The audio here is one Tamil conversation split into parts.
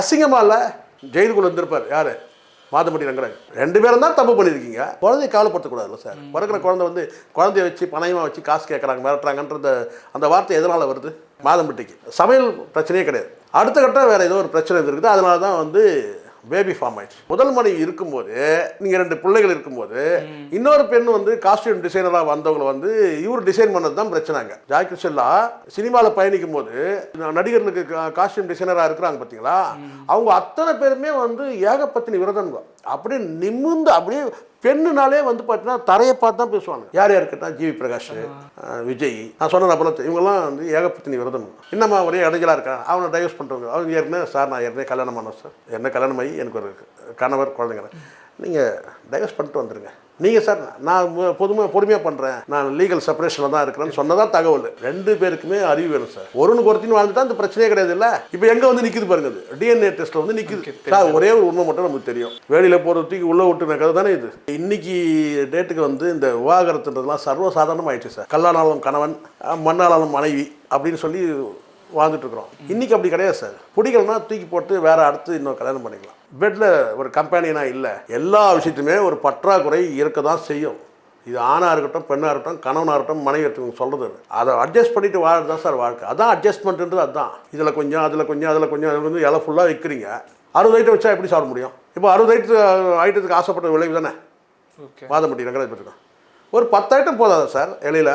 அசிங்கமாக இல்லை ஜெயிலுக்குள்ள இருந்திருப்பார் யார்? மாதம்பட்டி ரங்கராஜ் ரெண்டு பேரும் தான் தப்பு பண்ணியிருக்கீங்க. குழந்தைய கவலைப்படுத்தக்கூடாதுல்ல சார். பிறக்கிற குழந்தை வந்து குழந்தைய வச்சு பணயமாக வச்சு காசு கேட்குறாங்க மிரட்டுறாங்கன்ற அந்த வார்த்தை எதனால் வருது? மாதம்பட்டிக்கு. சமையல் பிரச்சனையே கிடையாது. அடுத்த கட்டம் வேறு ஏதோ ஒரு பிரச்சனை இருக்குது அதனால தான் வந்து பேபி ஃபார்ம் ஆயிடுச்சு முதல் மனைவி இருக்கும்போது நீங்கள் ரெண்டு பிள்ளைகள் இருக்கும்போது இன்னொரு பெண் வந்து காஸ்டியூம் டிசைனராக வந்தவங்களை வந்து இவர் டிசைன் பண்ணது தான் பிரச்சனைங்க. ஜாய் கிருஷ்ணல்லா சினிமாவில் பயணிக்கும் போது நடிகர்களுக்கு காஸ்டியூம் டிசைனராக இருக்கிறாங்க பார்த்தீங்களா அவங்க அத்தனை பேருமே வந்து ஏகப்பத்தினி விரதங்க அப்படியே நிமிர்ந்து அப்படியே பெண்ணுனாலே வந்து பார்த்தீங்கன்னா தரையை பார்த்து தான் பேசுவாங்க. யார் யார் கேட்டால் ஜிவி பிரகாஷ் விஜய். நான் சொன்னேன் நபலத்து இவங்கெல்லாம் வந்து ஏகப்பத்தினி விரதம். இன்னமா ஒரே இடைஞ்சலாக இருக்கான் அவனை டைவர்ஸ் பண்ணுறவங்க அவங்க ஏற்கனவே சார் நான் ஏற்கனவே கல்யாணம் பண்ணேன் சார். என்ன கல்யாணம் ஆகி எனக்கு ஒரு கணவர் குழந்தைங்க. நீங்கள் டைவர்ஸ் பண்ணிட்டு வந்துடுங்க நீங்கள் சார் நான் பொதுமையாக பொறுமையாக பண்ணுறேன் நான் லீகல் செப்பரேஷனில் தான் இருக்கிறேன்னு சொன்னதான் தகவல். ரெண்டு பேருக்குமே அறிவு வேணும் சார். ஒருனுக்கு ஒருத்தின்னு வாழ்ந்துட்டா அந்த பிரச்சனையே கிடையாது இல்லை இப்போ எங்கே வந்து நிற்குது பாருங்க அது. டிஎன்ஏ டெஸ்ட்டில் வந்து நிற்குது சார் ஒரே ஒரு உண்மை மட்டும் நமக்கு தெரியும். வெளியில் போகிறதுக்கு உள்ளே விட்டுன கதை தானே இது. இன்னைக்கு டேட்டுக்கு வந்து இந்த விவாகரத்துன்றதுலாம் சர்வசாதாரணம் ஆயிடுச்சு சார். கல்லானாலும் கணவன் அஹ், மண்ணானாலும் மனைவி அப்படின்னு சொல்லி வாழ்ந்துட்டு இருக்கிறோம். இன்னைக்கு அப்படி கிடையாது சார். பிடிக்கலனா தூக்கி போட்டு வேற அடுத்து இன்னும் கல்யாணம் பண்ணிக்கலாம். பெட்டில் ஒரு கம்பெனினா இல்லை. எல்லா விஷயத்துமே ஒரு பற்றாக்குறை இருக்க தான் செய்யும். இது ஆணாக இருக்கட்டும் பெண்ணாக இருக்கட்டும் கணவனாக இருக்கட்டும் மனைவி இருக்கட்டும் சொல்கிறது அதை. அட்ஜஸ்ட் பண்ணிட்டு வாழ்றது தான் சார் வாழ்க்கை. அதான் அட்ஜஸ்ட்மெண்ட்ன்றது அதுதான். இதில் கொஞ்சம் அதில் கொஞ்சம் அதில் கொஞ்சம் அதில் வந்து இலை ஃபுல்லாக விற்கிறீங்க. அறுபது ஐட்டம் வச்சா எப்படி சாப்பிட முடியும்? இப்போ அறுபது ஐட்டு ஐட்டத்துக்கு ஆசைப்பட்ட விளைவு தானே? ஓகே. வாதம்பட்டி ரங்கராஜ் பெற்றிருக்கோம் ஒரு பத்து ஐட்டம் போதாதா சார்? இலையில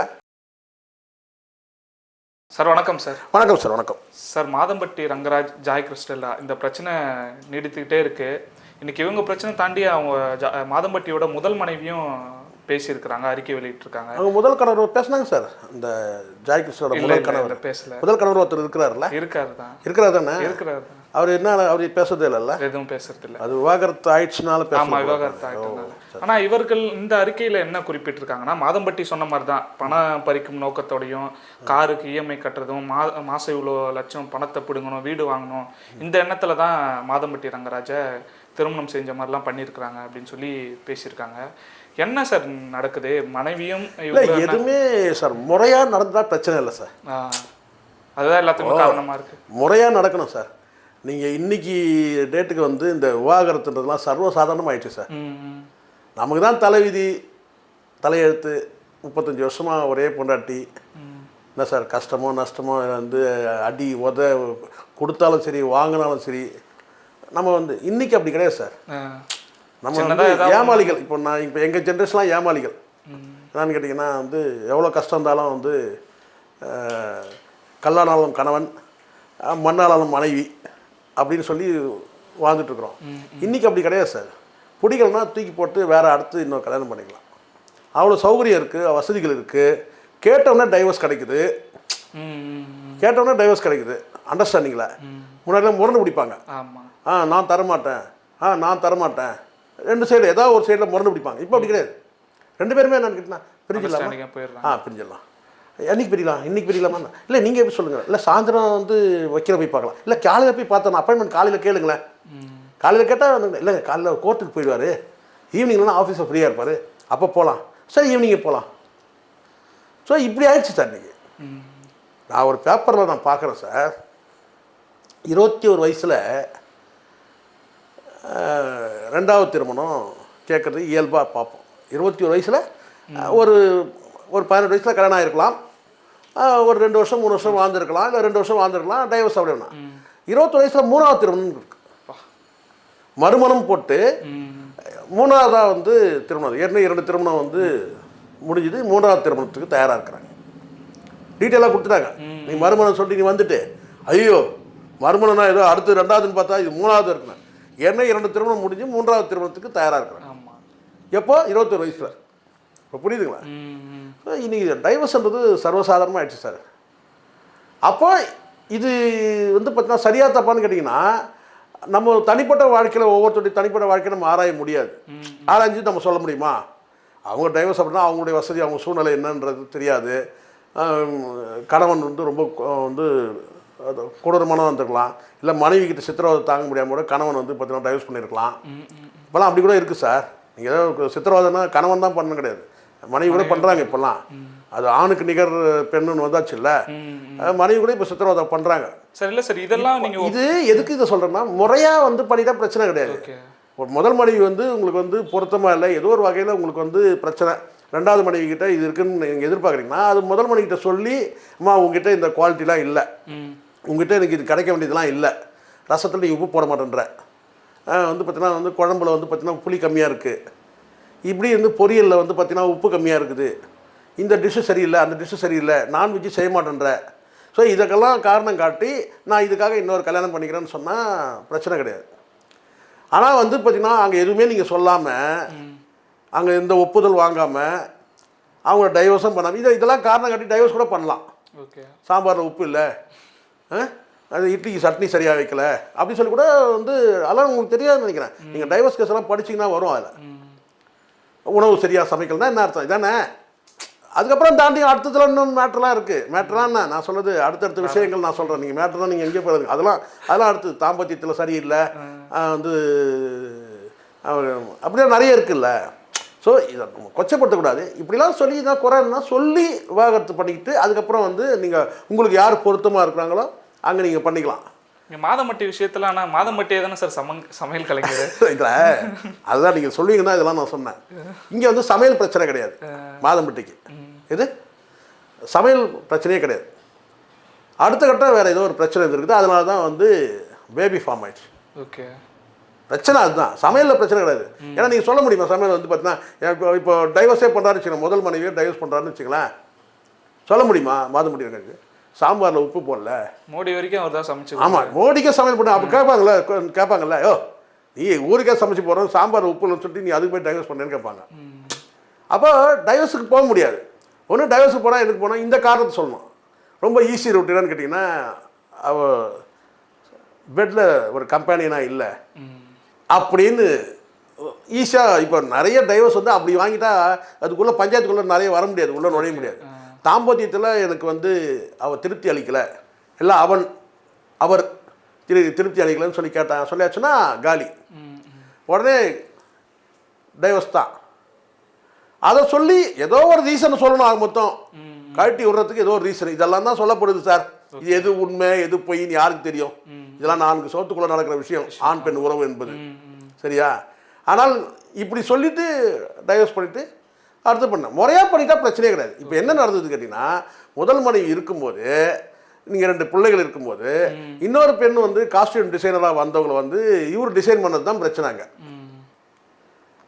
சார் வணக்கம் சார். வணக்கம் சார் வணக்கம். சார் மாதம்பட்டி ரங்கராஜ் ஜாய் கிறிஸ்டல்லா இந்த பிரச்சனை நீடித்துக்கிட்டே இருக்கு. இன்னைக்கு இவங்க பிரச்சனை தாண்டி அவங்க மாதம்பட்டியோட முதல் மனைவியும் பேசியிருக்கிறாங்க அறிக்கை வெளியிட்டிருக்காங்க. அவங்க முதல் கணவர் பேசுனாங்க சார் இந்த ஜாய் இல்ல, முதல் கணவர். பேசல. முதல் கணவர் ஒருத்தர் இருக்கிறாருல்ல? இருக்காரு தான். இருக்கிறார் தானே? இருக்கிறாரு தான். அவர் என்ன அவர் பேசுறதே இல்லைல்ல எதுவும் பேசுறது இல்ல. அது விவாகரத்து ஆயிடுச்சுனால ஆமா பேச விவாகரத்து ஆயிட்டனால ஆனா இவர்கள் இந்த அறிக்கையில என்ன குறிப்பிட்டிருக்காங்கன்னா மாதம்பட்டி சொன்ன மாதிரி தான் பணம் பறிக்கும் நோக்கத்தோடையும் காருக்கு இஎம்ஐ கட்டுறதும் மா மாசம் இவ்வளோ லட்சம் பணத்தை பிடுங்கணும் வீடு வாங்கணும். இந்த எண்ணத்துல தான் மாதம்பட்டி ரங்கராஜ திருமணம் செஞ்ச மாதிரிலாம் பண்ணியிருக்கிறாங்க அப்படின்னு சொல்லி பேசியிருக்காங்க. என்ன சார் நடக்குது? மனைவியும் எதுவுமே சார் முறையாக நடந்தால் பிரச்சனை இல்லை சார். ஆ, அதுதான் எல்லாத்துக்கும் காரணமா இருக்கு. முறையாக நடக்கணும் சார். நீங்கள் இன்னைக்கு டேட்டுக்கு வந்து இந்த விவாகரத்துன்றதுலாம் சர்வசாதாரணம் ஆயிடுச்சு சார். நமக்கு தான் தலைவிதி தலையெழுத்து முப்பத்தஞ்சு வருஷமாக ஒரே பொண்டாட்டி. என்ன சார் கஷ்டமோ நஷ்டமோ வந்து அடி உத கொடுத்தாலும் சரி வாங்கினாலும் சரி நம்ம வந்து இன்னைக்கு அப்படி கிடையாது சார். நம்ம வந்து ஏமாளிகள். இப்போ நான் இப்போ எங்கள் ஜென்ரேஷன்லாம் ஏமாளிகள். என்னன்னு கேட்டிங்கன்னா வந்து எவ்வளோ கஷ்டம் இருந்தாலும் வந்து கல்லானாலும் கணவன் அஹ், மண்ணானாலும் மனைவி அப்படின்னு சொல்லி வாழ்ந்துட்டுருக்குறோம். இன்றைக்கி அப்படி கிடையாது சார். பிடிக்கலனா தூக்கி போட்டு வேறு அடுத்து இன்னும் கல்யாணம் பண்ணிக்கலாம். அவ்வளோ சௌகரியம் இருக்குது வசதிகள் இருக்குது கேட்டோன்னே டைவர்ஸ் கிடைக்குது. கேட்டோன்னே டைவர்ஸ் கிடைக்குது. அண்டர்ஸ்டாண்டிங்கில் முன்னாடிலாம் முரண்டு பிடிப்பாங்க. ஆ நான் தரமாட்டேன். ஆ நான் தரமாட்டேன். ரெண்டு சைடு ஏதாவது ஒரு சைடில் முரண்டு பிடிப்பாங்க. இப்போ அப்படி கிடையாது. ரெண்டு பேருமே என்னன்னு கேட்டினா பிரிஞ்சிடலாமா? ஆ பிரிஞ்சிடலாம். என்னைக்கு பிரிக்கலாம் இன்றைக்கி பிரிக்கலாமா இல்லை நீங்கள் எப்படி சொல்லுங்கள் இல்லை சாயந்தரம் வந்து வைக்கிற போய் பார்க்கலாம். இல்லை காலையில் போய் பார்த்தோம் அப்பாயின்மெண்ட் காலையில் கேளுங்களேன். காலையில் கேட்டால் இல்லை காலையில் கோர்ட்டுக்கு போயிடுவார். ஈவினிங்லாம் ஆஃபீஸில் ஃப்ரீயாக இருப்பார். அப்போ போகலாம் சரி ஈவினிங்கே போகலாம் ஸோ இப்படி ஆயிடுச்சு சார் இன்றைக்கி நான் ஒரு பேப்பரில் நான் பார்க்குறேன் சார் இருபத்தி ஒரு வயசில் ரெண்டாவது திருமணம் கேட்குறது இயல்பாக பார்ப்போம். இருபத்தி ஒரு வயசில் ஒரு ஒரு பதினெட்டு வயசில் கல்யாணம் ஆகிருக்கலாம் ஒரு ரெண்டு வருஷம் மூணு வருஷம் வாழ்ந்துருக்கலாம் இல்லை ரெண்டு வருஷம் வாழ்ந்துருக்கலாம் டைவர்ஸ் அப்படின்னா இருபத்தொரு வயசில் மூணாவது திருமணம் இருக்கு. மறுமணம் போட்டு. மூணாவதாக வந்து திருமணம். ஏற்கனவே இரண்டு திருமணம் வந்து முடிஞ்சுது. மூணாவது திருமணத்துக்கு தயாராக இருக்கிறாங்க. டீட்டெயிலாக கொடுத்துட்டாங்க. நீ மறுமணம் சொல்லிட்டு நீ வந்துட்டு. ஐயோ மறுமணம்னா ஏதோ அடுத்து ரெண்டாவதுன்னு பார்த்தா இது மூணாவது இருக்கணும் ஏன்னா இரண்டு திருமணம் முடிஞ்சு மூன்றாவது திருமணத்துக்கு தயாராக இருக்கிறாங்க. ஆமா. எப்போ? இருபத்தொரு வயசில். இப்போ புரியுதுங்களா? இன்னைக்கு டைவர்ஸ்ன்றது சர்வசாதாரணமாக ஆயிடுச்சு சார். அப்போ இது வந்து பார்த்தீங்கன்னா சரியா தப்பான்னு கேட்டிங்கன்னா நம்ம தனிப்பட்ட வாழ்க்கையில் ஒவ்வொருத்தருடைய தனிப்பட்ட வாழ்க்கையை நம்ம ஆராய முடியாது. ஆராய்ஞ்சு நம்ம சொல்ல முடியுமா? அவங்க டைவர்ஸ் அப்படின்னா அவங்களுடைய வசதி அவங்க சூழ்நிலை என்னன்றது தெரியாது. கணவன் வந்து ரொம்ப வந்து கொடூரமானதாக இருந்திருக்கலாம். இல்லை மனைவி கிட்ட சித்திரவதை தாங்க முடியாமல் கூட கணவன் வந்து பார்த்தீங்கன்னா டைவர்ஸ் பண்ணியிருக்கலாம். இப்போல்லாம் அப்படி கூட இருக்குது சார். நீங்கள் ஏதோ சித்திரவதைன்னா கணவன் தான் பண்ண கிடையாது. மனைவி கூட பண்ணுறாங்க இப்போல்லாம். அது ஆணுக்கு நிகர் பெண்ணுன்னு வந்தாச்சுல்ல ம், அஹ் மனைவி கூட இப்போ சித்திரவதை பண்ணுறாங்க சார் இல்ல சார் இதெல்லாம் நீங்க இது எதுக்கு இதை சொல்கிறேன்னா முறையாக வந்து பண்ணிட்டா பிரச்சனை கிடையாது. ஒரு முதல் மனைவி வந்து உங்களுக்கு வந்து பொருத்தமாக இல்லை ஏதோ ஒரு வகையில் உங்களுக்கு வந்து பிரச்சனை. ரெண்டாவது மனைவி கிட்ட இது இருக்குன்னு நீங்கள் எதிர்பார்க்குறீங்கன்னா அது முதல் மனைவி கிட்ட சொல்லி அம்மா உங்ககிட்ட இந்த குவாலிட்டிலாம் இல்லை. உங்ககிட்ட எனக்கு இது கிடைக்க வேண்டியதெல்லாம் இல்லை. ரசத்தில் நீ உப்பு போட மாட்டேன்ற. வந்து பார்த்தீங்கன்னா வந்து குழம்புல வந்து பார்த்தீங்கன்னா புளி கம்மியாக இருக்குது இப்படி வந்து பொரியலில் வந்து பார்த்தீங்கன்னா உப்பு கம்மியாக இருக்குது. இந்த டிஷ்ஷு சரியில்லை அந்த டிஷ்ஷு சரியில்லை நான்வெஜ்ஜு செய்ய மாட்டேன்ற. ஸோ இதுக்கெல்லாம் காரணம் காட்டி நான் இதுக்காக இன்னொரு கல்யாணம் பண்ணிக்கிறேன்னு சொன்னால் பிரச்சனை கிடையாது. ஆனால் வந்து பார்த்தீங்கன்னா அங்கே எதுவுமே நீங்கள் சொல்லாமல் அங்கே எந்த ஒப்புதல் வாங்காமல் அவங்கள டைவர்ஸும் பண்ணாமல் இதை இதெல்லாம் காரணம் காட்டி டைவர்ஸ் கூட பண்ணலாம். ஓகே. சாம்பாரில் உப்பு இல்லை. ஆ? அது இட்லிக்கு சட்னி சரியாக வைக்கல. அப்படி சொல்லி கூட வந்து அதெல்லாம் உங்களுக்கு தெரியாதுன்னு நினைக்கிறேன். நீங்கள் டைவர்ஸ் கேஸ் எல்லாம் படிச்சீங்கன்னா வரும் அதில். உணவு சரியாக சமைக்கலன்னா என்ன அர்த்தம்? இதானே? அதுக்கப்புறம் தாண்டி அடுத்ததுல இன்னும் மேட்டர்லாம் இருக்குது மேட்டர்லாம் என்ன? நான் சொல்கிறது அடுத்தடுத்த விஷயங்கள் நான் சொல்கிறேன் நீங்கள் மேட்டர்லாம் நீங்கள் எங்கே போகிறதுங்க அதெல்லாம் அதெல்லாம் அடுத்து தாம்பத்தியத்தில் சரியில்லை. வந்து அப்படியே நிறைய இருக்குல்ல. ஸோ இதை கொச்சப்படுத்தக்கூடாது. இப்படிலாம் சொல்லி இதான் குறைன்னா சொல்லி விவாகரத்து பண்ணிக்கிட்டு அதுக்கப்புறம் வந்து நீங்கள் உங்களுக்கு யார் பொருத்தமாக இருக்கிறாங்களோ அங்கே நீங்கள் பண்ணிக்கலாம். இங்க மாதமட்டி விஷயத்துல ஆனா மாதமட்டியே தானே சார் சமங் சமையல் கலைஞர். இதில் அதுதான் நீங்கள் சொல்லுவீங்கன்னா இதெல்லாம் நான் சொன்னேன். இங்கே வந்து சமையல் பிரச்சனை கிடையாது. மாதம்பட்டிக்கு. இது சமையல் பிரச்சனையே கிடையாது. அடுத்த கட்டம் வேறு ஏதோ ஒரு பிரச்சனை இருக்குது அதனால தான் வந்து பேபி ஃபார்ம் ஆயிடுச்சு. ஓகே. பிரச்சனை அதுதான். சமையலில் பிரச்சனை கிடையாது. ஏன்னா நீங்கள் சொல்ல முடியுமா? சமையல் வந்து பார்த்தீங்கன்னா இப்போ டைவர்ஸே பண்ணுறாரு வச்சுக்கோங்க. முதல் மனைவியே டைவர்ஸ் பண்ணுறாருன்னு வச்சுங்களேன் சொல்ல முடியுமா? மாதம்பட்டி எனக்கு சாம்பாரில் உப்பு போடல. மோடி வரைக்கும் அவர் தான் சமைச்சு ஆமாம் மோடிக்கே சமையல் பண்ண அப்போ கேட்பாங்கல்ல கேட்பாங்கல்ல ஓ நீ ஊருக்கே சமைச்சு போகிறோம் சாம்பார் உப்பு இல்லைன்னு சொல்லிட்டு நீ அதுக்கு போய் டைவர்ஸ் பண்ணேன்னு கேட்பாங்க அப்போ டைவர்ஸுக்கு போக முடியாது. ஒன்று டைவர்ஸுக்கு போனால் எதுக்கு போனால் இந்த காரணத்தை சொல்லணும். ரொம்ப ஈஸி ரூட் என்னன்னு கேட்டிங்கன்னா அவ பெட்டில் ஒரு கம்பெனினா இல்லை. அப்படின்னு ஈஸியாக இப்போ நிறைய டைவர்ஸ் வந்து அப்படி வாங்கிட்டா அதுக்குள்ளே பஞ்சாயத்துக்குள்ளே நிறைய வர முடியாது உள்ளே நுழைய முடியாது. தாம்பத்தியத்தில் எனக்கு வந்து அவ திருப்தி அளிக்கலை. இல்லை அவன் அவர் திரு திருப்தி அளிக்கலைன்னு சொல்லி கேட்டான் சொல்லியாச்சுன்னா காலி. உடனே டைவர்ஸ் தான். அதை சொல்லி ஏதோ ஒரு ரீசன் சொல்லணும் ஆக மொத்தம். கழட்டி விடுறதுக்கு ஏதோ ஒரு ரீசன் இதெல்லாம் தான் சொல்லப்படுது சார் இது எது உண்மை எது பொய்ன்னு யாருக்கு தெரியும்? இதெல்லாம் நான்கு சோத்துக்குள்ளே நடக்கிற விஷயம். ஆண் பெண் உறவு என்பது. சரியா? ஆனால் இப்படி சொல்லிட்டு டைவர்ஸ் பண்ணிட்டு அடுத்து பண்ண. முறையாக பண்ணிட்டா பிரச்சனையே கிடையாது. இப்போ என்ன நடந்தது கேட்டிங்கன்னா முதல் மனைவி இருக்கும்போது நீங்கள் ரெண்டு பிள்ளைகள் இருக்கும்போது இன்னொரு பெண் வந்து காஸ்டியூம் டிசைனராக வந்தவங்களை வந்து இவர் டிசைன் பண்ணது தான் பிரச்சனைங்க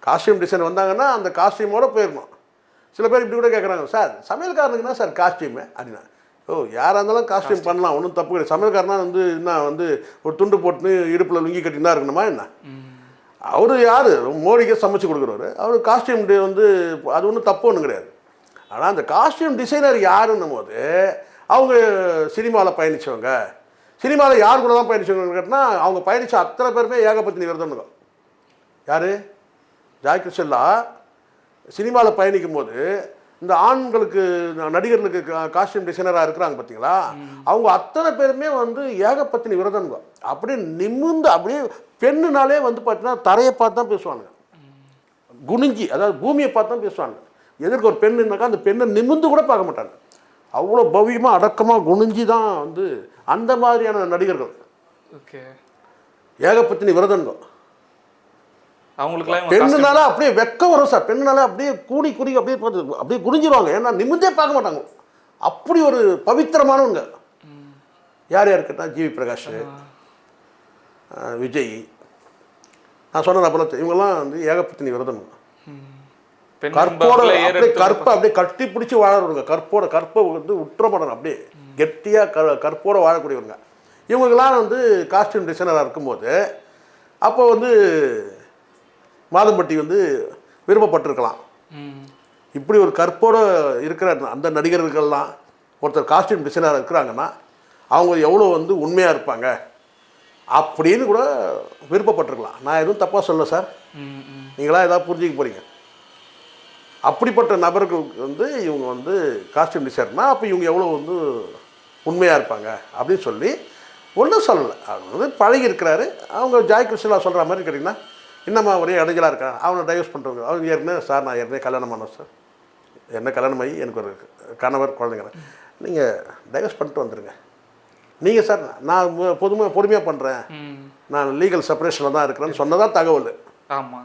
காஸ்டியூம் டிசைன் வந்தாங்கன்னா அந்த காஸ்டியூமோட போயிடணும் சில பேர் இப்படி கூட கேட்குறாங்க சார் சமையல்காரனுக்கு என்ன சார் காஸ்டியூமு அப்படின்னா ஓ யாராக இருந்தாலும் காஸ்டியூம் பண்ணலாம். ஒன்றும் தப்பு கிடையாது. சமையல்காரனா வந்து என்ன வந்து ஒரு துண்டு போட்டுன்னு இடுப்பில் லுங்கி கட்டி தான் இருக்கணுமா என்ன? அவர் யார்? மோடிக்கே சமைச்சு கொடுக்குறவர். அவர் காஸ்டியூம் வந்து அது ஒன்றும் தப்பு ஒன்றும் கிடையாது. ஆனால் அந்த காஸ்டியூம் டிசைனர் யாருன்னும் போது அவங்க சினிமாவில் பயணித்தவங்க சினிமாவில் யார் கூட தான் பயணிச்சவங்கன்னு கேட்டால் அவங்க பயணித்த அத்தனை பேருமே ஏகபத்தினி விரதம்னுங்க யார்? ஜாய் கிருஷ்ணல்லா சினிமாவில் பயணிக்கும் போது இந்த ஆண்களுக்கு நடிகர்களுக்கு காஸ்டியூம் டிசைனராக இருக்கிறாங்க பார்த்தீங்களா அவங்க அத்தனை பேருமே வந்து ஏகப்பத்தினி விரதம்ங்க அப்படியே நிமிர்ந்து அப்படியே பெண்ணுனாலே வந்து பார்த்தீங்கன்னா தரையை பார்த்து தான் பேசுவாங்க குனிஞ்சி அதாவது பூமியை பார்த்து தான் பேசுவாங்க எதிர்க்க ஒரு பெண்ணுனாக்கா அந்த பெண்ணை நிமிர்ந்து கூட பார்க்க மாட்டாங்க. அவ்வளோ பவ்யமாக அடக்கமாக குனிஞ்சி தான் வந்து அந்த மாதிரியான நடிகர்கள். ஓகே. ஏகப்பத்தினி விரதங்க அவங்களுக்குலாம் பெண்ணுனால அப்படியே வெக்கம் வரும் சார். பெண்ணுனால அப்படியே கூடி குறுகி அப்படியே அப்படியே குனிஞ்சிருவாங்க. ஏன்னா நிமிர்ந்தே பார்க்க மாட்டாங்க. அப்படி ஒரு பவித்திரமானவங்க. யார் யார் கேட்டால் ஜிவி பிரகாஷ் விஜய். நான் சொன்ன அப்பல இவங்கெல்லாம் வந்து ஏகப்பத்தினி விரதம். கற்போட அப்படியே கற்பை அப்படியே கட்டி பிடிச்சி வாழறவங்க. கற்போட கற்பை வந்து உற்றப்படணும் அப்படியே கெட்டியாக க கற்போட வாழக்கூடியவங்க. இவங்கெல்லாம் வந்து காஸ்டியூம் டிசைனராக இருக்கும்போது அப்போ வந்து மாதம்பட்டி வந்து விருப்பப்பட்டிருக்கலாம் இப்படி ஒரு கற்போட இருக்கிற அந்த நடிகர்கள்லாம் ஒருத்தர் காஸ்டியூம் டிசைனராக இருக்கிறாங்கன்னா அவங்க எவ்வளோ வந்து உண்மையாக இருப்பாங்க அப்படின்னு கூட விருப்பப்பட்டிருக்கலாம். நான் எதுவும் தப்பாக சொல்ல சார். நீங்களாம் எதாவது புரிஞ்சிக்க ஏதாவது போகிறீங்க அப்படிப்பட்ட நபர்களுக்கு வந்து இவங்க வந்து காஸ்டியூம் டிசைனர்னா அப்போ இவங்க எவ்வளோ வந்து உண்மையாக இருப்பாங்க அப்படின்னு சொல்லி ஒன்றும் சொல்லலை. அவர் வந்து பழகி இருக்கிறாரு. அவங்க ஜாய் கிருஷ்ணா சொல்கிற மாதிரி கேட்டிங்கன்னா இன்னமா ஒரே இடைஞ்சலாக இருக்கான் அவனை டைவர்ஸ் பண்ணுறவங்க அவங்க ஏற்கனவே சார் நான் ஏற்கனவே கல்யாணம் பண்ணேன் சார். என்ன கல்யாணம் ஆகி எனக்கு ஒரு கணவர் குழந்தைங்க. நீங்கள் டைவர்ஸ் பண்ணிட்டு வந்துடுங்க நீங்கள் சார் நான் பொதுமையாக பொறுமையாக பண்ணுறேன் நான் லீகல் செப்பரேஷனில் தான் இருக்கிறேன்னு சொன்னதா தகவல். ஆமா.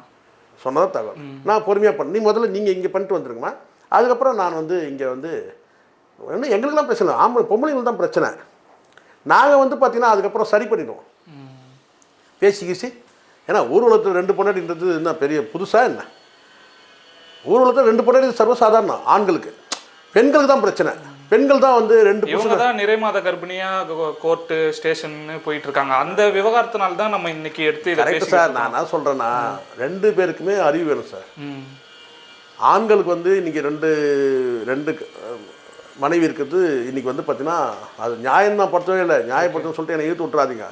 சொன்னதா தகவல். நான் பொறுமையாக பண்ண நீ முதல்ல நீங்கள் இங்கே பண்ணிட்டு வந்துருங்கம்மா. அதுக்கப்புறம் நான் வந்து இங்கே வந்து இன்னும் எங்களுக்கெல்லாம் பிரச்சனை இல்லை. ஆம்பளை பொம்பளைங்களுக்கு தான் பிரச்சனை. நாங்கள் வந்து பார்த்தீங்கன்னா அதுக்கப்புறம் சரி பண்ணிடுவோம். பேசி கீசி ஏன்னா ஊர்வலத்தில் ரெண்டு பொண்டாட்டின்றது என்ன பெரிய புதுசாக என்ன? ஊர்வலத்தில் ரெண்டு பொண்டாட்டி சர்வசாதாரணம் ஆண்களுக்கு. பெண்களுக்கு தான் பிரச்சனை. பெண்கள் தான் வந்து ரெண்டு இவங்க தான் நிறைமாத கர்ப்பிணியா கோர்ட்டு ஸ்டேஷன் போயிட்டு இருக்காங்க அந்த விவகாரத்தினால தான் நம்ம இன்னைக்கு எடுத்து கரெக்ட் சார் நான் என்ன சொல்கிறேன்னா ரெண்டு பேருக்குமே அறிவு வேணும் சார் ஆண்களுக்கு வந்து இன்னைக்கு ரெண்டு ரெண்டு மனைவி இருக்கிறது இன்னைக்கு வந்து பார்த்தீங்கன்னா அது நியாயம் தான் படுத்தவே இல்லை நியாயப்படுத்தணும்னு சொல்லிட்டு என்னை இழுத்து விட்றாதீங்க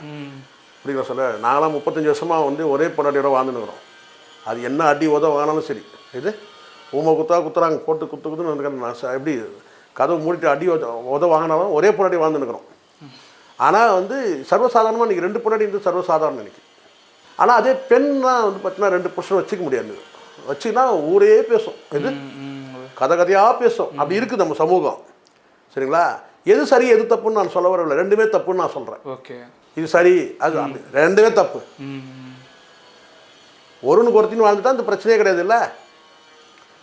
புரியுங்களா சொல்ல? நாங்களாம் முப்பத்தஞ்சு வருஷமாக வந்து ஒரே பொண்டாட்டியோட வாழ்ந்துனுக்குறோம் அது என்ன அடி உத வாங்கினாலும் சரி. இது? ஊமை குத்தா குத்துறாங்க போட்டு குத்து குத்துன்னு நான் எப்படி கதவு மூடிட்டு அடி உத வாங்கினாலும் ஒரே பொண்டாட்டி வாழ்ந்துனுக்குறோம் ஆனால் வந்து சர்வசாதாரணமாக இன்றைக்கி ரெண்டு பொண்டாட்டி இருந்து சர்வசாதாரணம் இன்னைக்கு. ஆனால் அதே பெண்ணா வந்து பார்த்தீங்கன்னா ரெண்டு புருஷன் வச்சுக்க முடியாது. வச்சுக்கினா ஊரே பேசும். இது கதை கதையாக பேசும். அப்படி இருக்குது நம்ம சமூகம். சரிங்களா? எது சரி எது தப்புன்னு நான் சொல்ல வரவில்லை. ரெண்டுமே தப்புன்னு நான் சொல்கிறேன் ஓகே. இது சரி அது. ரெண்டுமே தப்பு. ஒருனுக்கு ஒருத்தின்னு வாழ்ந்துட்டா அந்த பிரச்சனையே கிடையாது இல்லை?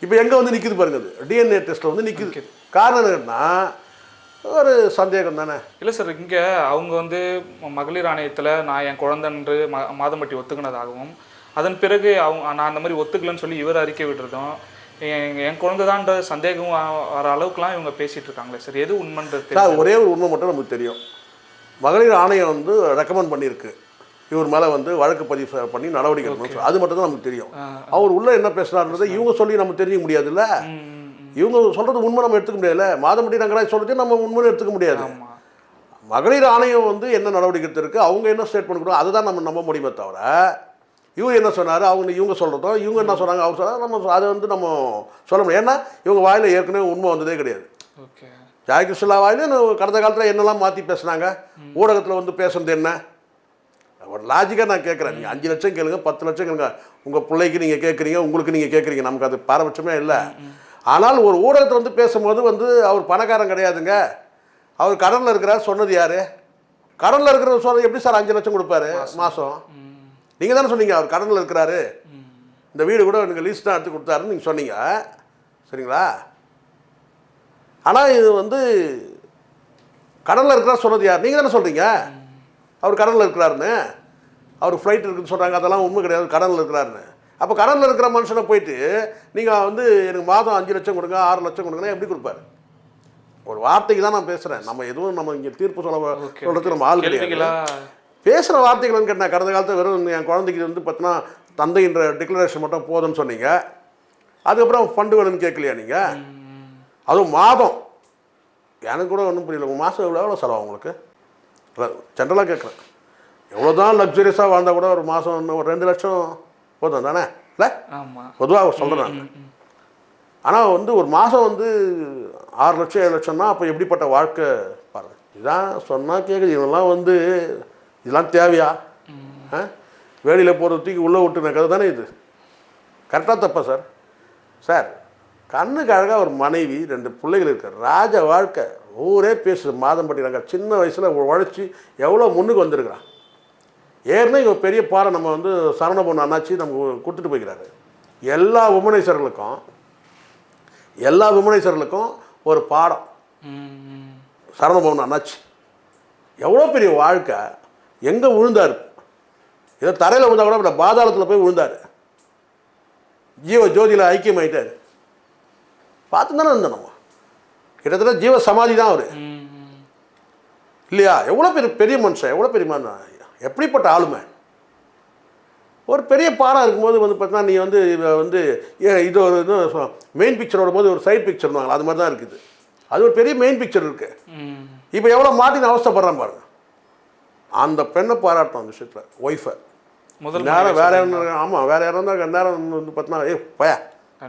இப்போ எங்கே வந்து நிற்குது பாருங்க அது. டிஎன்ஏ டெஸ்ட்டில் வந்து நிற்குது காரணம் என்னன்னா ஒரு சந்தேகம் தானே? இல்லை சார் இங்கே அவங்க வந்து மகளிர் ஆணையத்தில் நான் என் குழந்தைன்று மாதம்பட்டி ஒத்துக்கினதாகவும் அதன் பிறகு அவங்க நான் அந்த மாதிரி ஒத்துக்கலன்னு சொல்லி இவர் அறிக்கை விடுறதும் என் குழந்தை தான்ற சந்தேகம் வர அளவுக்குலாம் இவங்க பேசிட்டு இருக்காங்களே சார் எது உண்மைன்றது. சார் ஒரே ஒரு உண்மை மட்டும் நமக்கு தெரியும். மகளிர் ஆணையம் வந்து ரெக்கமெண்ட் பண்ணியிருக்கு. இவர் மேலே வந்து வழக்கு பதிவு பண்ணி நடவடிக்கை. அது மட்டும் தான் நமக்கு தெரியும். அவர் உள்ள என்ன பேசுறாருன்றதை இவங்க சொல்லி நம்ம தெரிஞ்சுக்க முடியாதுல்ல. இவங்க சொல்றது உண்மை நம்ம எடுத்துக்க முடியாதுல்ல? மாதம்பட்டி ரங்கராஜ் சொல்றது நம்ம உண்மையை எடுத்துக்க முடியாது. மகளிர் ஆணையம் வந்து என்ன நடவடிக்கை எடுத்திருக்கு அவங்க என்ன ஸ்டேட்மெண்ட் கொடுக்கும் அதை தான் நம்ம நம்ப முடியுமே தவிர இவர் என்ன சொன்னார்? அவங்க இவங்க சொல்கிறதும் இவங்க என்ன சொன்னாங்க? அவர் சொன்னாங்க நம்ம அதை வந்து நம்ம சொல்ல முடியும் ஏன்னா இவங்க வாயில் ஏற்கனவே உண்மை வந்ததே கிடையாது. ஓகே. ஜாயகிருஷ்ணா வாயிலும் கடந்த காலத்தில் என்னெல்லாம் மாற்றி பேசுனாங்க? ஊடகத்தில் வந்து பேசுனது என்ன? ஒரு லாஜிக்காக நான் கேட்குறேன். நீங்கள் அஞ்சு லட்சம் கேளுங்க பத்து லட்சம் கேளுங்க. உங்கள் பிள்ளைக்கு நீங்கள் கேட்குறீங்க உங்களுக்கு நீங்கள் கேட்குறீங்க. நமக்கு அது பாரபட்சமே இல்லை. ஆனால் ஒரு ஊடகத்தில் வந்து பேசும்போது வந்து அவர் பணக்காரன் கிடையாதுங்க. அவர் கடனில் இருக்கிறார் சொன்னது யார்? கடனில் இருக்கிறவர் சொன்னது எப்படி சார் அஞ்சு லட்சம் கொடுப்பாரு? மாதம் நீங்கள் தானே சொன்னீங்க அவர் கடனில் இருக்கிறாரு. இந்த வீடு கூட எனக்கு லீஸ் தான் எடுத்து கொடுத்தாருன்னு நீங்கள் சொன்னீங்க. சரிங்களா? ஆனால் இது வந்து கடனில் இருக்கிறார் சொன்னது யார்? நீங்கள் தானே சொல்கிறீங்க அவர் கடனில் இருக்கிறாருன்னு. அவர் ஃப்ளைட் இருக்குன்னு சொல்கிறாங்க அதெல்லாம் உண்மை கிடையாது கடனில் இருக்கிறாருன்னு. அப்போ கடனில் இருக்கிற மனுஷனை போயிட்டு நீங்கள் வந்து எனக்கு மாதம் அஞ்சு லட்சம் கொடுங்க ஆறு லட்சம் கொடுங்கன்னா எப்படி கொடுப்பாரு? ஒரு வார்த்தைக்கு தான் நான் பேசுகிறேன் நம்ம எதுவும் நம்ம இங்கே தீர்ப்பு சொல்ல சொல்கிறதுக்கு நம்ம ஆள் கிடையாது. பேசுகிற வார்த்தைகள்னு கேட்டேன் கடந்த காலத்தில் வெறும் என் குழந்தைக்கு வந்து பார்த்தீங்கன்னா தந்தைன்ற டிக்ளரேஷன் மட்டும் போதும்னு சொன்னீங்க. அதுக்கப்புறம் ஃபண்டு வேணும்னு கேட்கலையா நீங்கள் அதுவும் மாதம். எனக்கு கூட ஒன்றும் புரியல. உங்கள் மாதம் எவ்வளோ எவ்வளோ செலவு உங்களுக்கு? ஜென்ரலாக கேட்குறேன் எவ்வளோ தான் லக்ஸரியஸாக வாழ்ந்தால் கூட ஒரு மாதம் ஒரு ரெண்டு லட்சம் போதும் தானே? இல்லை? பொதுவாக சொல்கிறேன். ஆனால் வந்து ஒரு மாதம் வந்து ஆறு லட்சம் ஏழு லட்சம்னா அப்போ எப்படிப்பட்ட வாழ்க்கை? பாருங்க. இதான் சொன்னால் கேட்குது இதெல்லாம் வந்து இதெல்லாம் தேவையா? ஆ? வேலியில் போகிற தூக்கி உள்ளே விட்டுன கதை தானே இது? கரெக்டாக தப்பா சார்? சார் கண்ணுக்கு அழகாக ஒரு மனைவி ரெண்டு பிள்ளைகள் இருக்கு. ராஜ வாழ்க்கை. ஊரே பேசுது. மாதம்பட்டி ரங்க சின்ன வயசில் உழைச்சி எவ்வளோ முன்னுக்கு வந்திருக்கிறான். ஏற்கனவே இவங்க பெரிய பாறை நம்ம வந்து சரண பொண்ணு அண்ணாச்சி நம்ம கொடுத்துட்டு போய்க்கிறாரு. எல்லா உமனேஸ்வரர்களுக்கும் எல்லா விமனேஸ்வரர்களுக்கும் ஒரு பாடம். சரணபவன் அண்ணாச்சி. எவ்வளோ பெரிய வாழ்க்கை. எங்கே விழுந்தார்? ஏதோ தரையில் விழுந்தா கூட பாதாளத்தில் போய் விழுந்தார். ஜீவ ஜோதியில் ஐக்கியமாயிட்டார். பார்த்து தானே இருந்தோம் நம்ம. கிட்டத்தட்ட ஜீவ சமாதி தான் அவர். இல்லையா? எவ்வளோ பெரிய பெரிய மனுஷன் எவ்வளோ பெரிய மனுஷன்? எப்படிப்பட்ட ஆளுமை? ஒரு பெரிய பாடம் இருக்கும்போது வந்து பார்த்தீங்கன்னா நீ வந்து வந்து இது ஒரு மெயின் பிக்சர் வரும்போது ஒரு சைட் பிக்சர் அது மாதிரி தான் இருக்குது. அது ஒரு பெரிய மெயின் பிக்சர் இருக்குது. இப்போ எவ்வளோ மாட்டின அவஸ்தைப்படுறான் பாருங்க. அந்த பெண்ணை பாராட்டணும் அந்த விஷயத்தில் ஒய்ஃபை முதல் நேரம் வேற யாரும் ஆமாம் வேற யாரும் இருந்தால் நேரம் வந்து பார்த்தீங்கன்னா ஏ பய.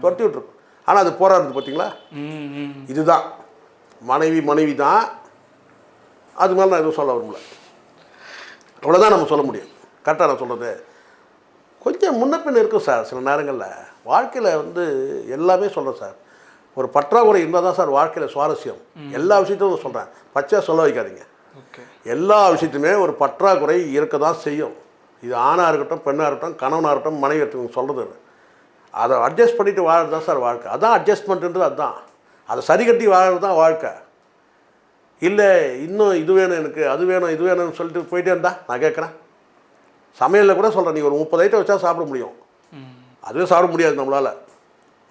தொட்டி விட்டுருக்கும். ஆனால் அது போராடுறது பார்த்தீங்களா. இதுதான். மனைவி மனைவி தான். அது மேலே நான் எதுவும் சொல்ல விரும்பல. அவ்வளோதான் நம்ம சொல்ல முடியும். கரெக்டாக நான் சொல்கிறது கொஞ்சம் முன்ன பின்ன இருக்கும் சார் சில நேரங்களில். வாழ்க்கையில் வந்து எல்லாமே சொல்கிறேன் சார். ஒரு பற்றாக்குறை இருந்தால் தான் சார் வாழ்க்கையில் சுவாரஸ்யம். எல்லா விஷயத்தையும் சொல்கிறேன் பச்சையாக சொல்ல வைக்காதீங்க. எல்லா விஷயத்துமே ஒரு பற்றாக்குறை இருக்க தான் செய்யும். இது ஆணாக இருக்கட்டும் பெண்ணாக இருக்கட்டும் கணவனாக இருக்கட்டும் மனைவி இருக்கட்டும் சொல்கிறது அதை. அட்ஜஸ்ட் பண்ணிட்டு வாழறது தான் சார் வாழ்க்கை. அதான் அட்ஜஸ்ட்மெண்ட்டுன்றது அதுதான். அதை சரி கட்டி வாழறது தான் வாழ்க்கை. இல்லை இன்னும் இது வேணும் எனக்கு அது வேணும் இது வேணும்னு சொல்லிட்டு போயிட்டே இருந்தா? நான் கேட்குறேன். சமையலில் கூட சொல்கிறேன் நீ ஒரு முப்பது ஐட்டம் வச்சா சாப்பிட முடியும். அதுவே சாப்பிட முடியாது நம்மளால்.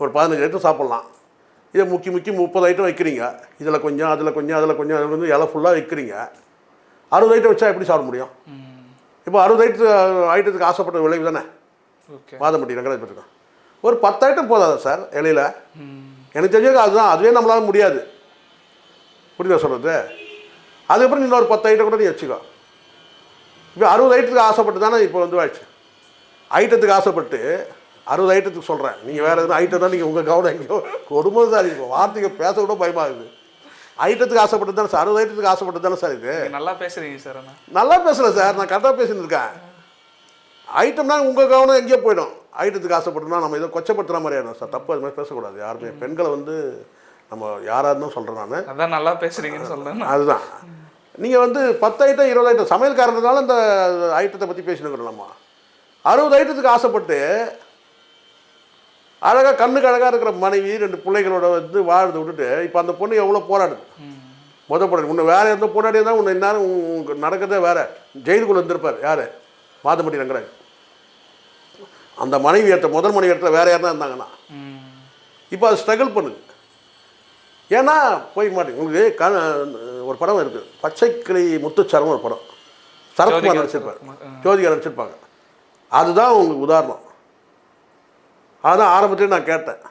ஒரு பதினஞ்சு ஐட்டம் சாப்பிட்லாம். இதை முக்கி முக்கி முப்பது ஐட்டம் வைக்கிறீங்க. இதில் கொஞ்சம் அதில் கொஞ்சம் அதில் கொஞ்சம் அதில் வந்து இலை ஃபுல்லாக வைக்கிறீங்க. அறுபது ஐட்டம் வச்சா எப்படி சாப்பிட முடியும்? இப்போ அறுபது ஐட்டு ஐட்டத்துக்கு ஆசைப்பட்ட விளைவு தானே? ஓகே. மாதம்பட்டி நகராஜ் பெற்றிருக்கோம் ஒரு பத்து ஐட்டம் போதாதா சார் இலையில? எனக்கு தெரிஞ்சது அதுதான் அதுவே நம்மளால முடியாது. புரியுதா சொல்கிறது அதுக்கப்புறம் இன்னொரு பத்து ஐட்டம் கூட நீ வச்சுக்கோ. இப்போ அறுபது ஐட்டத்துக்கு ஆசைப்பட்டு தானே இப்போ வந்து ஆச்சு ஐட்டத்துக்கு ஆசைப்பட்டு அறுபது ஐட்டத்துக்கு சொல்கிறேன் நீங்கள் வேறு எதுவும் ஐட்டம் தான் நீங்கள் உங்கள் கவனம் எங்கேயோ கொடுமை சார் இப்போ வார்த்தைக்கு பேச கூட பயமாகுது ஐட்டத்துக்கு ஆசைப்பட்டு தானே சார்? அறுபது ஐட்டத்துக்கு ஆசைப்பட்டு தானே சார் இது? நல்லா பேசுறீங்க சார் நல்லா பேசுகிறேன் சார். நான் கரெக்டாக பேசின்னு இருக்கேன் ஐட்டம்னா உங்கள் கவனம் எங்கேயோ போயிடும். ஐட்டத்துக்கு ஆசைப்பட்டுனா நம்ம இதை கொச்சப்படுத்துற மாதிரி ஆயிடும் சார். தப்பு அது மாதிரி பேசக்கூடாது. யாருமே பெண்களை வந்து நம்ம யாராக இருந்தும் சொல்கிறேன் நான். அதான் நல்லா பேசுறீங்கன்னு சொல்றேன் அதுதான். நீங்கள் வந்து பத்து ஐட்டம் இருபது ஐட்டம் சமையல்காரனால இந்த ஐட்டத்தை பற்றி பேசினுக்கிறோம் நம்ம. அறுபது ஐட்டத்துக்கு ஆசைப்பட்டு அழகாக கண்ணுக்கு அழகாக இருக்கிற மனைவி ரெண்டு பிள்ளைகளோட வந்து வாழறதை விட்டுட்டு இப்போ அந்த பொண்ணு எவ்வளோ போராடுது? ம் முத போராடி. உன்னை வேற எந்த போராடி இருந்தால் உன்னை இந்நேரம் உங்க நடக்கிறதே வேற. ஜெயிலுக்குள்ள வந்திருப்பார். யார்? மாதம்பட்டி ரங்கராஜ். அந்த மனைவி இடத்த முதல் மனைவி இடத்துல வேற யாருன்னா இருந்தாங்கன்னா. ம் இப்போ அது ஸ்ட்ரகிள் பண்ணுது. ஏன்னா போய் மாட்டேங்க உங்களுக்கு க ஒரு படம் இருக்குது பச்சைக்கிளி முத்துச்சரம் ஒரு படம். சரத்குமார் நடிச்சிருப்பார். ஜோதிகா நடிச்சிருப்பாங்க. அதுதான் உங்களுக்கு உதாரணம். அதான் ஆரம்பத்தில் நான் கேட்டேன்.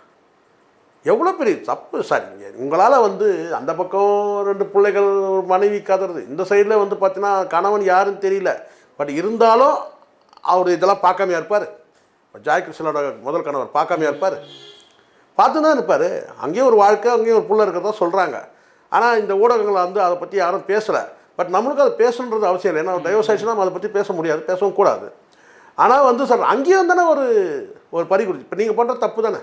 எவ்வளோ பெரிய தப்பு சார் உங்களால் வந்து அந்த பக்கம் ரெண்டு பிள்ளைகள் ஒரு மனைவி கதறது. இந்த சைடில் வந்து பார்த்தீங்கன்னா கணவன் யாருன்னு தெரியல. பட் இருந்தாலும் அவர் இதெல்லாம் பார்க்காமையா இருப்பார். ஜாய் முதல் கணவர் பார்க்காமையா இருப்பார். பார்த்து தான் இருப்பார். அங்கேயும் ஒரு வாழ்க்கை அங்கேயும் ஒரு பிள்ளை இருக்கிறதா சொல்கிறாங்க ஆனால் இந்த ஊடகங்களை வந்து அதை பற்றி யாரும் பேசலை. பட் நம்மளுக்கு அதை பேசணுன்றது அவசியம் இல்லை. ஏன்னா டைவர்ஸ் ஆயிடுச்சுன்னா நம்ம அதை பற்றி பேச முடியாது பேசவும் கூடாது. ஆனால் வந்து சார் அங்கேயும் தானே ஒரு ஒரு பறி கொடுத்து இப்போ நீங்கள் பண்ணுற தப்பு தானே?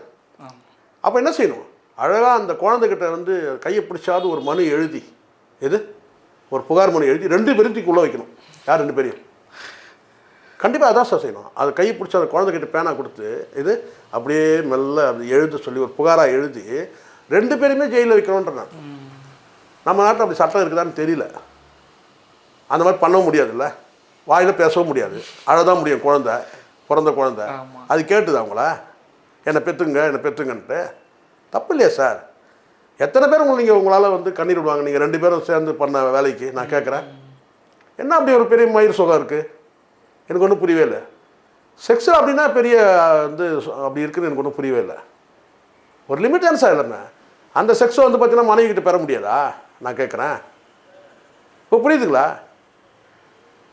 அப்போ என்ன செய்யணும்? அழகாக அந்த குழந்தைகிட்ட வந்து கையை பிடிச்சாது ஒரு மனு எழுதி. எது? ஒரு புகார் மனு எழுதி ரெண்டு பேரும் உள்ளே வைக்கணும். யார் ரெண்டு பேரையும்? கண்டிப்பாக அதான் சார் செய்யணும். அது கையை பிடிச்ச அந்த குழந்தைகிட்ட பேனா கொடுத்து இது அப்படியே மெல்ல அது எழுத சொல்லி ஒரு புகாராக எழுதி ரெண்டு பேருமே ஜெயிலில் வைக்கணுன்ற நான். நம்ம நாட்டில் அப்படி சட்டம் இருக்குதான்னு தெரியல. அந்த மாதிரி பண்ணவும் முடியாதுல்ல? வாயில் பேசவும் முடியாது. அழதான் முடியும் குழந்தை பிறந்த குழந்தை. அது கேட்டுது அவங்கள என்னை பெற்றுங்க என்னை பெற்றுங்கன்ட்டு. தப்பு இல்லையா சார். எத்தனை பேர் உங்களை நீங்கள் உங்களால் வந்து கண்ணீர் விடுவாங்க? நீங்கள் ரெண்டு பேரும் சேர்ந்து பண்ண வேலைக்கு நான் கேட்குறேன். என்ன அப்படி ஒரு பெரிய மயிர் சுகம் இருக்குது எனக்கு ஒன்றும் புரியவே இல்லை. செக்ஸ் அப்படின்னா பெரிய வந்து அப்படி இருக்குன்னு எனக்கு ஒன்றும் புரியவே இல்லை. ஒரு லிமிட்டான சார் இல்லைங்க அந்த செக்ஸை வந்து பார்த்தீங்கன்னா மனைவி கிட்ட பெற முடியாதா? நான் கேட்குறேன். இப்போ புரியுதுங்களா?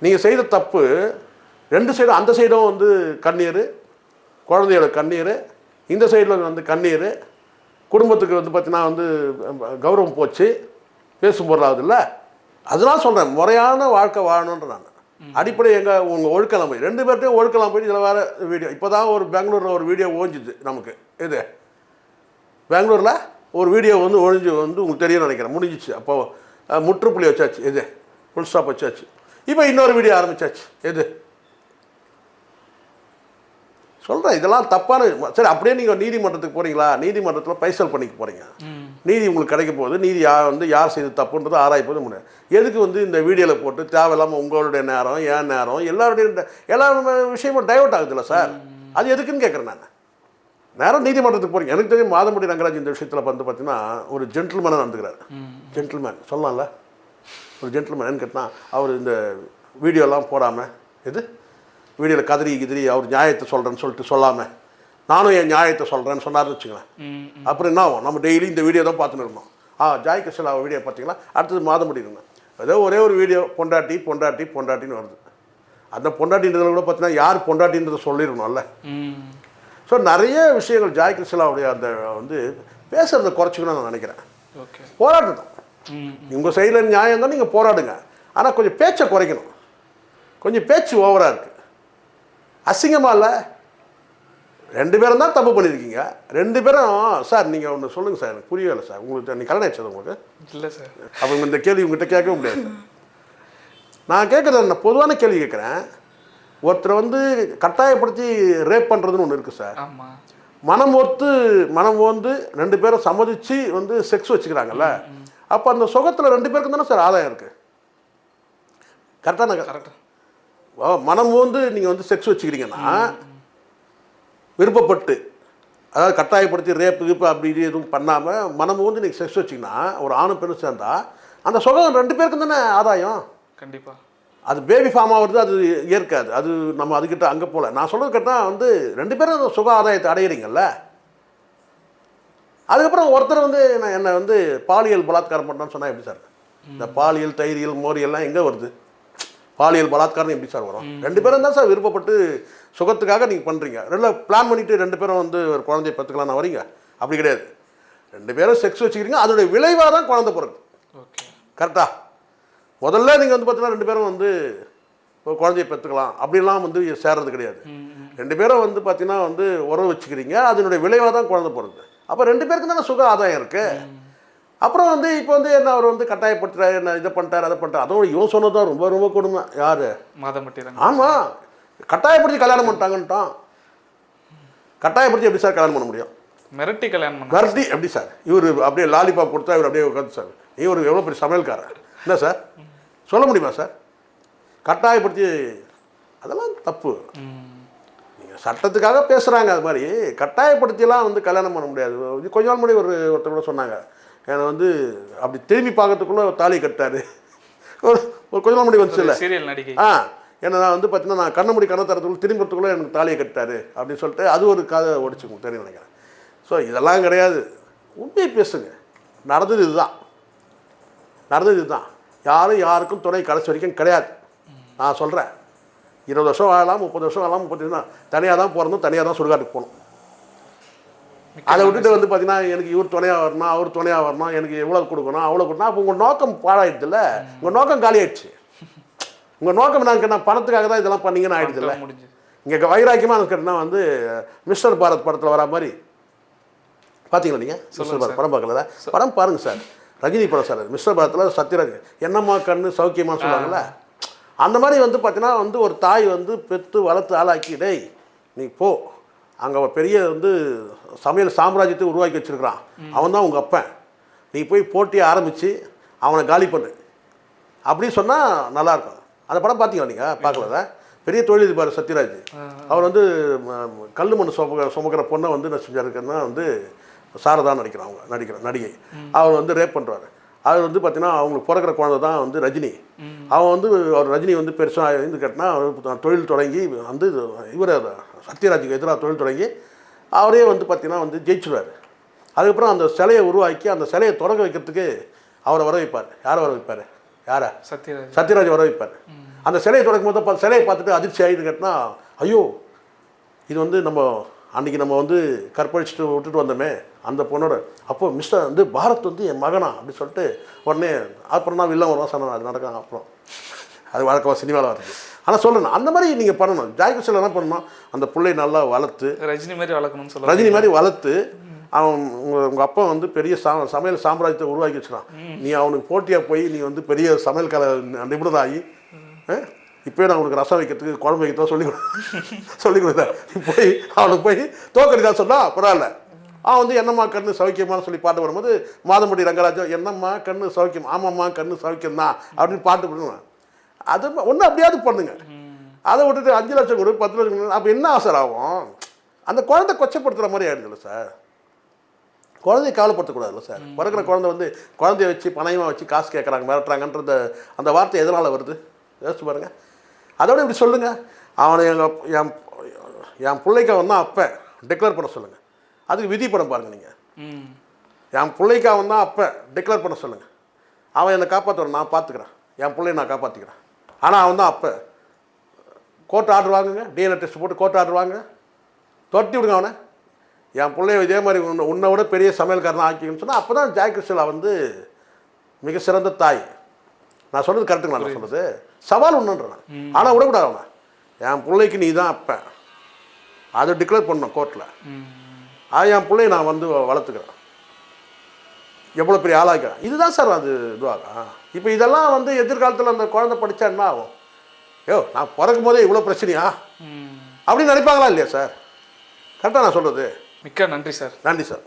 நீங்கள் செய்த தப்பு ரெண்டு சைடும் அந்த சைடும் வந்து கண்ணீர் குழந்தையோட கண்ணீர் இந்த சைடில் வந்து கண்ணீர். குடும்பத்துக்கு வந்து பார்த்தீங்கன்னா வந்து கௌரவம் போச்சு. பேசும் பொருளாகுது இல்லை. அதனால சொல்கிறேன் முறையான வாழ்க்கை வாழணுன்ற நான். அடிப்படை எங்கள் உங்கள் ஒழுக்கலாம். போய் ரெண்டு பேர்ட்டையும் ஒழுக்கலாம் போய் இதில் வேறு வீடியோ இப்போ தான் ஒரு பெங்களூரில் ஒரு வீடியோ ஓஞ்சுது நமக்கு. இது பெங்களூரில் ஒரு வீடியோ வந்து ஒழிஞ்சு வந்து உங்களுக்கு தெரியும் நினைக்கிறேன். முடிஞ்சிச்சு. அப்போ முற்றுப்புள்ளி வச்சாச்சு. எது? ஃபுல் ஸ்டாப் வச்சாச்சு. இப்போ இன்னொரு வீடியோ ஆரம்பிச்சாச்சு. எது? சொல்கிறேன் இதெல்லாம் தப்பான சரி அப்படியே நீங்கள் நீதிமன்றத்துக்கு போகிறீங்களா நீதிமன்றத்தில் பைசல் பண்ணிக்க போகிறீங்க நீதி உங்களுக்கு கிடைக்க போகுது. நீதி யார் வந்து யார் செய்து தப்புன்றதை ஆராய்ப்பது முடியாது. எதுக்கு வந்து இந்த வீடியோவில் போட்டு தேவையில்லாமல் உங்களுடைய நேரம் என் நேரம் எல்லாருடைய எல்லா விஷயமும் டைவர்ட் ஆகுதுல்ல சார்? அது எதுக்குன்னு கேட்குறேன் நான். நேரம் நீதிமன்றத்துக்கு போகிறீங்க எனக்கு தெரியும் மாதம்படி ரங்கராஜ் இந்த விஷயத்தில் வந்து பார்த்தீங்கன்னா ஒரு ஜென்டில்மேனாக நடந்துக்கிறாரு. ஜென்டில்மேன் சொல்லலாம்ல? ஒரு ஜென்டில்மேன் கேட்டால் அவர் இந்த வீடியோலாம் போடாமல் எது? வீடியோவில் கதறி கிதிரி அவர் நியாயத்தை சொல்கிறேன்னு சொல்லிட்டு சொல்லாமல் நானும் என் நியாயத்தை சொல்கிறேன்னு சொன்னார்னு வச்சுங்களேன். அப்புறம் என்ன ஆகும்? நம்ம டெய்லி இந்த வீடியோ தான் பார்த்துன்னு இருக்கணும் ஆ ஜாய் கிருஷ்ணன் அவர் வீடியோ பார்த்தீங்களா? அடுத்தது மாத முடியுங்க ஏதோ ஒரே ஒரு வீடியோ பொண்டாட்டி பொண்டாட்டி பொண்டாட்டின்னு வருது. அந்த பொண்டாட்டின்றதுல கூட பார்த்தீங்கன்னா யார் பொண்டாட்டின்றதை சொல்லிடணும்ல ஸோ நிறைய விஷயங்கள் ஜாய் கிருஷ்ணாவுடைய அந்த வந்து பேசுகிறத குறைச்சிக்கணும்னு நான் நினைக்கிறேன். ஓகே. போராட்டணும் ம் உங்கள் சைடில் நியாயம் தான் நீங்கள் போராடுங்க. ஆனால் கொஞ்சம் பேச்சை குறைக்கணும். கொஞ்சம் பேச்சு ஓவராக இருக்குது அசிங்கமாக இல்லை? ரெண்டு பேரும் தான் தப்பு பண்ணியிருக்கீங்க ரெண்டு பேரும் சார் நீங்கள் ஒன்று சொல்லுங்கள் சார் எனக்கு புரியவே இல்லை சார். உங்களுக்கு நீ கல்யாணம் ஆயிடுச்சு உங்களுக்கு? இல்லை சார். அப்போ இந்த கேள்வி உங்ககிட்ட கேட்கவே முடியாது. நான் கேட்குறது நான் பொதுவான கேள்வி கேட்குறேன். ஒருத்தரை வந்து கட்டாயப்படுத்தி ரேப் பண்ணுறதுன்னு ஒன்று இருக்குது சார். மனம் ஒத்து மனம் வந்து ரெண்டு பேரும் சம்மதிச்சு வந்து செக்ஸ் வச்சுக்கிறாங்கல்ல? அப்போ அந்த சுகத்தில் ரெண்டு பேருக்கும் தானே சார் ஆதாயம் இருக்குது கரெக்டான கரெக்டாக மனம் வந்து நீங்கள் வந்து செக்ஸ் வச்சுக்கிறீங்கன்னா விருப்பப்பட்டு அதாவது கட்டாயப்படுத்தி ரேப்பு கீப்பு அப்படி இது எதுவும் பண்ணாமல் மனம் வந்து நீங்கள் செக்ஸ் வச்சிங்கன்னா ஒரு ஆணும் பெண்ணும் சேர்ந்தா அந்த சுகம் ரெண்டு பேருக்கும் தானே ஆதாயம்? கண்டிப்பா. அது பேபி ஃபார்ம் ஆகுறது அது ஏற்காது. அது நம்ம அதுக்கிட்ட அங்கே போகல நான் சொல்கிறது கேட்டால் வந்து ரெண்டு பேரும் அந்த சுக ஆதாயத்தை அடையிறீங்கல்ல? அதுக்கப்புறம் ஒருத்தர் வந்து நான் என்னை வந்து பாலியல் பலாத்காரம் பண்ணான்னு சொன்னால் எப்படி சார்? இந்த பாலியல் தைரியல் மோரியெல்லாம் எங்கே வருது? பாலியல் பலாத்காரம் எப்படி சார் வரும்? ரெண்டு பேரும் தான் சார் விருப்பப்பட்டு சுகத்துக்காக நீங்கள் பண்ணுறீங்க ரெண்டு பிளான் பண்ணிவிட்டு ரெண்டு பேரும் வந்து ஒரு குழந்தைய பெற்றுக்கலாம்னு வரீங்க? அப்படி கிடையாது. ரெண்டு பேரும் செக்ஸ் வச்சுக்கிறீங்க. அதோடைய விளைவாக தான் குழந்தை பிறகு ஓகே. கரெக்டா முதல்ல நீங்கள் வந்து பார்த்தீங்கன்னா ரெண்டு பேரும் வந்து ஒரு குழந்தைய பெற்றுக்கலாம் அப்படிலாம் வந்து சேர்றது கிடையாது. ரெண்டு பேரும் வந்து பார்த்தீங்கன்னா வந்து உறவு வச்சுக்கிறீங்க. அதனுடைய விளைவாக தான் குழந்தை பிறகு அப்போ ரெண்டு பேருக்கு தானே சுக ஆதாயம் இருக்குது அப்புறம் வந்து இப்போ வந்து என்ன அவர் வந்து கட்டாயப்படுத்துறாரு என்ன இதை பண்ணிட்டார் அதை பண்ணிட்டார். அதுவும் இவன் சொன்னது தான் ரொம்ப ரொம்ப கொடுமை. யார்? மாதம்பட்டி ரங்க ஆமாம் கட்டாயப்படுத்தி கல்யாணம் பண்ணிட்டாங்கன்ட்டான். கட்டாயப்படுத்தி எப்படி சார் கல்யாணம் பண்ண முடியும்? மிரட்டி கல்யாணம் கரடி எப்படி சார்? இவர் அப்படியே லாலிபாப் கொடுத்தா இவர் அப்படியே உட்காந்து சார். நீ ஒரு எவ்வளோ பெரிய சமையல்காரர் என்ன சார்? சொல்ல முடியுமா சார்? கட்டாயப்படுத்தி அதெல்லாம் தப்பு. சட்டத்துக்காக பேசுகிறாங்க அது மாதிரி. கட்டாயப்படுத்திலாம் வந்து கல்யாணம் பண்ண முடியாது. கொஞ்ச நாள் முன்னாடி ஒரு ஒருத்தர் கூட சொன்னாங்க. என்னை வந்து அப்படி திரும்பி பார்க்கறதுக்குள்ளே தாலி கட்டாரு ஒரு ஒரு கொஞ்ச நாள் முன்னாடி வந்துச்சுல்ல. சீரியல் நடிகை. ஆ என்ன நான் வந்து பார்த்தீங்கன்னா நான் கண்ண முடி கண்ண தரத்துக்குள்ள திரும்பத்துக்குள்ளே எனக்கு தாலியை கட்டாரு அப்படின்னு சொல்லிட்டு அது ஒரு கதை ஓடிச்சு உங்களுக்கு தெரியும் நினைக்கிறேன். ஸோ இதெல்லாம் கிடையாது. உண்மையை பேசுங்க. நடந்தது இதுதான். நடந்தது இதுதான். யாரும் யாருக்கும் துணை கடைசி வரைக்கும் கிடையாது. நான் சொல்கிறேன் இருபது வருஷம் வாழலாம் முப்பது வருஷம் வாழலாம் முப்பத்தஞ்சு தான் தனியாக தான் பிறந்தோம் தனியாக தான் சுடுகாட்டுக்கு போகணும் அதை விட்டுட்டு வந்து பார்த்தீங்கன்னா எனக்கு இவர் துணையாக வரணும் அவர் துணையாக வரணும் எனக்கு எவ்வளோ கொடுக்கணும் அவ்வளோ கொடுக்கணும். அப்போ உங்கள் நோக்கம் பாழாயிடுதுல்ல? உங்கள் நோக்கம் காலியாயிடுச்சு. உங்கள் நோக்கம் நான் நான் பணத்துக்காக தான் இதெல்லாம் பண்ணீங்கன்னு ஆயிடுதுல்ல? இங்கே வைராக்கியமாக இருக்கிறதுனா வந்து மிஸ்டர் பாரத் படத்தில் வரா மாதிரி. பார்த்தீங்களா நீங்கள் மிஸ்டர் பாரத் படம் பார்க்கல படம் பாருங்க சார். ரஜினி படம் சார். மிஸ்டர் பாரத்தில் சத்யராஜ் என்னம்மா கண்ணு சௌக்கியமா சொல்லுவாங்கல்ல? அந்த மாதிரி வந்து பார்த்தீங்கன்னா வந்து ஒரு தாய் வந்து பெற்று வளர்த்து ஆளாக்கி டேய் நீ போ. அங்கே பெரிய வந்து சமையல் சாம்ராஜ்யத்தை உருவாக்கி வச்சிருக்கிறான். அவன் தான் உங்கள் அப்பன். நீ போய் போட்டியை ஆரம்பித்து அவனை காலி பண்ணு. அப்படி சொன்னால் நல்லாயிருக்கும் அந்த படம் பார்த்தீங்களா நீங்கள் பார்க்கலதா பெரிய தொழிலதிபர் சத்யராஜ். அவர் வந்து கல்லு மண் சுமக்க சுமக்கிற பொண்ணை வந்து என்ன செஞ்சாருக்குன்னா வந்து சாரதா நடிக்கிறான் அவங்க நடிக்கிற நடிகை. அவர் வந்து ரேப் பண்ணுறாரு அவர் வந்து பார்த்தீங்கன்னா அவங்களுக்கு பிறக்கிற குழந்தை தான் வந்து ரஜினி. அவன் வந்து அவர் ரஜினி வந்து பெருசாக இருந்து கேட்டினா தொழில் தொடங்கி வந்து இவர் சத்யராஜுக்கு எதிராக தொழில் தொடங்கி அவரே வந்து பார்த்தீங்கன்னா வந்து ஜெயிச்சிருவார். அதுக்கப்புறம் அந்த சிலையை உருவாக்கி அந்த சிலையை தொடங்க வைக்கிறதுக்கு அவரை வர வைப்பார். யாரை வர வைப்பார்? யாரை? சத்யராஜ். சத்யராஜ் வர வைப்பார். அந்த சிலையை தொடக்கும் போது சிலையை பார்த்துட்டு அதிர்ச்சி ஆகிட்டு கேட்டினா ஐயோ இது வந்து நம்ம அன்றைக்கி நம்ம வந்து கற்பழிச்சுட்டு விட்டுட்டு வந்தோமே அந்த பொண்ணோட அப்போ மிஸ்டர் வந்து பாரத் வந்து என் மகனா அப்படின்னு சொல்லிட்டு உடனே அப்புறம் தான் வில்லம் வருவான் சொன்னான் அது நடக்கும் அப்புறம். அது வழக்கமாக சினிமாவில் வருது. ஆனால் சொல்லணும் அந்த மாதிரி நீங்கள் பண்ணணும். ஜாய் கிருஷ்ணன் என்ன பண்ணணும் அந்த பிள்ளையை நல்லா வளர்த்து ரஜினி மாதிரி வளர்க்கணும்னு சொல்ல ரஜினி மாதிரி வளர்த்து அவன் உங்கள் உங்கள் அப்பா வந்து பெரிய சா சமையல் சாம்ராஜ்யத்தை உருவாக்கி வச்சுறான் நீ அவனுக்கு போட்டியாக போய் நீ வந்து பெரிய சமையல் கலை நிபுணராகி இப்போயே நான் உனக்கு ரசம் வைக்கிறதுக்கு குழம்பு வைக்கிறதா சொல்லி சொல்லி கொடுத்தேன். போய் அவனுக்கு போய் தோக்கடிதா சொன்னா பரவாயில்ல. அவன் வந்து என்னம்மா கண்ணு சௌக்கியமான்னு சொல்லி பாட்டு வரும்போது மாதம்பட்டி ரங்கராஜன் என்னம்மா கண்ணு சௌக்கியம்? ஆமாம்மா கண்ணு சௌக்கியம் தான் அப்படின்னு பாட்டு பண்ணுவேன் அது ஒன்று அப்படியாவது பண்ணுங்க. அதை விட்டுட்டு அஞ்சு லட்சம் கொடு பத்து லட்சம் கொடு அப்போ என்ன அவசரம் ஆகும்? அந்த குழந்தை கொச்சப்படுத்துகிற மாதிரி ஆயிடுதுல்ல சார். குழந்தைய கவலைப்படுத்தக்கூடாதுல்ல சார். பிறக்கிற குழந்தை வந்து குழந்தைய வச்சு பணயமாக வச்சு காசு கேட்குறாங்க மிரட்டுறாங்கன்ற அந்த வார்த்தை எதனால் வருது? யோசிச்சு பாருங்க. அதோட இப்படி சொல்லுங்க. அவனை எங்கள் என் என் பிள்ளைக்கு அவன் தான் அப்பன் டிக்ளேர் பண்ண சொல்லுங்கள் அதுக்கு விதி படம் பாருங்க நீங்கள் என் பிள்ளைக்கு அவன் தான் அப்பன் டிக்ளேர் பண்ண சொல்லுங்கள் அவன் என்னை காப்பாற்றுவான் நான் பார்த்துக்கிறேன் என் பிள்ளைய நான் காப்பாற்றிக்கிறேன் ஆனால் அவன் தான் அப்பன் கோர்ட் ஆர்டர் வாங்குங்க டிஎன்ஏ டெஸ்ட் போட்டு கோர்ட் ஆர்டர் வாங்குங்க. தொட்டி விடுங்க அவனை. என் பிள்ளைய இதே மாதிரி உன்னை உன்னை விட பெரிய சமையல்காரன் ஆக்கிக்கணும்னு சொன்னால் அப்போ தான் ஜாய் கிருஷ்ணலா வந்து மிக சிறந்த தாய். நான் சொல்கிறது கரெக்டுங்களா நான் சொல்கிறது சவால் ஒன்றுன்றேன் ஆனால் விடக்கூடாது அவனை. என் பிள்ளைக்கு நீ தான் அப்பன் அதை டிக்ளேர் பண்ணணும் கோர்ட்டில் என் பிள்ளைய நான் வந்து வளர்த்துக்கிறேன். எவ்வளோ பெரிய ஆளாக்கிறேன் இதுதான் சார் அது இதுவாகும் இப்போ இதெல்லாம் வந்து எதிர்காலத்தில் அந்த குழந்தை படித்தா என்ன ஆகும்? யோ நான் பிறக்கும் போதே இவ்வளோ பிரச்சனையா. அப்படின்னு நினைப்பாங்களா இல்லையா சார்? கரெக்டாக நான் சொல்கிறது மிக்க நன்றி சார். நன்றி சார்.